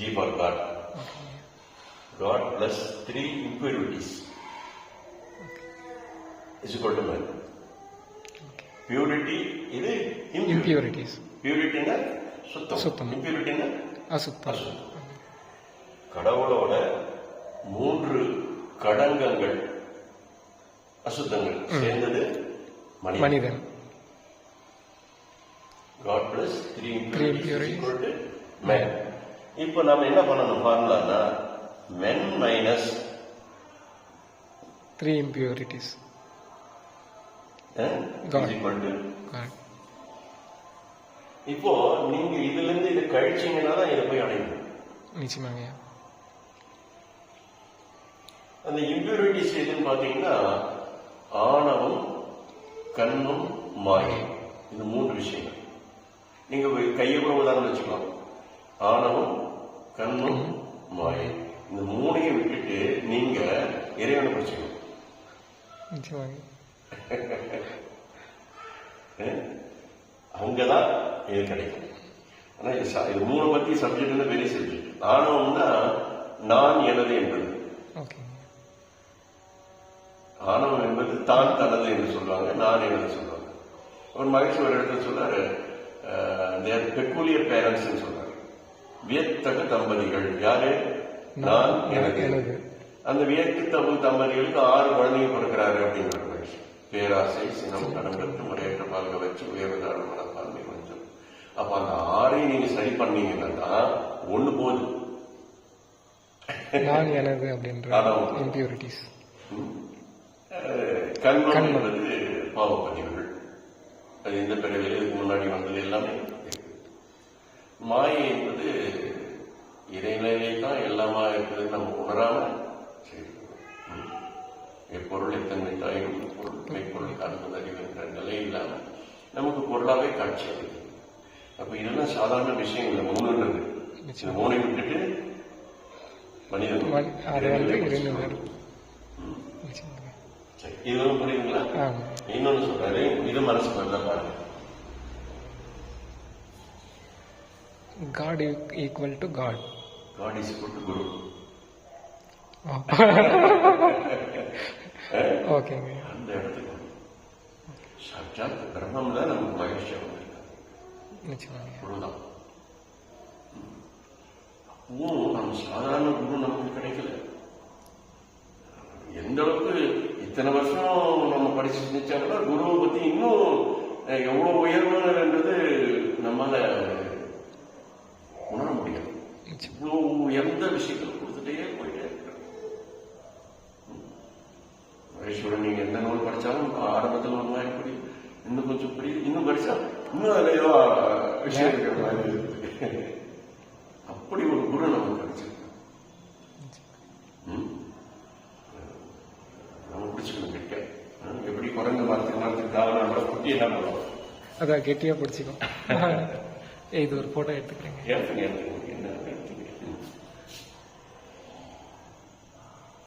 G for God. God plus three impurities is equal to man. Purity இது impurities Purityனா சுத்தம். சுத்தம். Impurityனா அசுத்தம் அசுத்தம். கடவுளோட மூன்று கடங்கங்கள் அசுத்தங்கள் சேர்ந்தது மனிதன் மனிதன் God plus three Three impurities is impurities. equal to men. இப்போ நம்ம என்ன பண்ணணும் ஃபார்முலானா men minus த்ரீ correct இப்போ நீங்க இதுல இருந்து இதை கழிச்சீங்கன்னா தான் இதை போய் அடையும். நிச்சயமாங்க. அந்த இம்பியூரிட்டிஸ் எதுன்னு பாத்தீங்கன்னா ஆணவம் கண்ணும் மாயை இந்த மூன்று விஷயங்கள். நீங்க ஒரு கையை கூட உதாரணம் வச்சுக்கலாம். ஆணவம் கண்ணும் மாயை இந்த மூணையும் விட்டுட்டு நீங்க இறைவனை படிச்சுக்கணும். அங்கதான் இது கிடைக்கும். ஆனா இது மூணு பத்தி சப்ஜெக்ட் பெரிய சப்ஜெக்ட் ஆணவம்னா நான் எனது என்பது. ஆணவம் என்பது தான் தனது என்று சொல்லுவாங்க நான் எனது சொல்லுவாங்க. ஒரு மகிழ்ச்சி ஒரு இடத்துல சொல்றாரு தேர் பெக்குலியர் பேரண்ட்ஸ் சொல்றாரு வியத்தக தம்பதிகள். யாரு? நான் எனது. அந்த வியத்தகு தம்பதிகளுக்கு ஆறு குழந்தைங்க பிறக்கிறாரு அப்படிங்கிற மகிழ்ச்சி பேராசை சினம் கடம்பெற்று முறையற்ற பால்க வச்சு உயர்வுதான மனப்பான்மை கொஞ்சம். அப்ப அந்த ஆறையும் நீங்க சரி பண்ணீங்கன்னா ஒண்ணு போதும். நான் எனது அப்படின்ற கண்மம். என்பது பாவப்பதிவுகள். அது பிறவியில் இதுக்கு முன்னாடி வந்தது எல்லாமே. மாயை என்பது இறைநிலையிலே தான் எல்லாமா இருக்குது நம்ம உணராம. ம். எப்பொருள் எத்தன்மை தாயும் பொருள் காண்பது அறிவுன்ற நிலை இல்லாம நமக்கு பொருளாவே காட்சி அளிக்குது. அப்ப இதெல்லாம் சாதாரண விஷயம் இல்லை மூணுன்றது இந்த மூணை விட்டுட்டு மனிதன் சரி, இது வந்து புரியுதுங்களா? இன்னொன்னு சொல்றாரு இது மனசு வரல பாருங்க. God equal to God God is to குரு ஓகேங்க அந்த இடத்துக்கு. சாட்சாத் பிரம்மம்ல நமக்கு மகிழ்ச்சியா வந்திருக்காங்க நிச்சயமாங்க குருதான். அப்பவும் நம்ம சாதாரண குரு நமக்கு கிடைக்கல. எந்த அளவுக்கு இத்தனை வருஷம் நம்ம படிச்சு கூட குருவை பத்தி இன்னும் எவ்வளவு உயர்வுன்றது உயர்ந்த விஷயங்கள் கொடுத்துட்டே போயிட்டே மகேஸ்வரன் நீங்க எந்த நூல் படிச்சாலும் ஆரம்பத்தில் ஒரு மாதிரி புரியும் இன்னும் கொஞ்சம் புரியுது இன்னும் படிச்சா இன்னும் அதுல ஏதோ விஷயம் இருக்கிற மாதிரி இருக்கு. அப்படி ஒரு குரு நமக்கு கிடைச்சிருக்கு? நம்ம பிடிச்சிக்கணும் கிட்ட எப்படி குறைந்த மரத்துக்கு மரத்துக்கு பண்ணுவோம் அதான் கெட்டியா பிடிச்சிக்கும் இது ஒரு போட்டோ எடுத்துக்கிறேங்க. ஏன்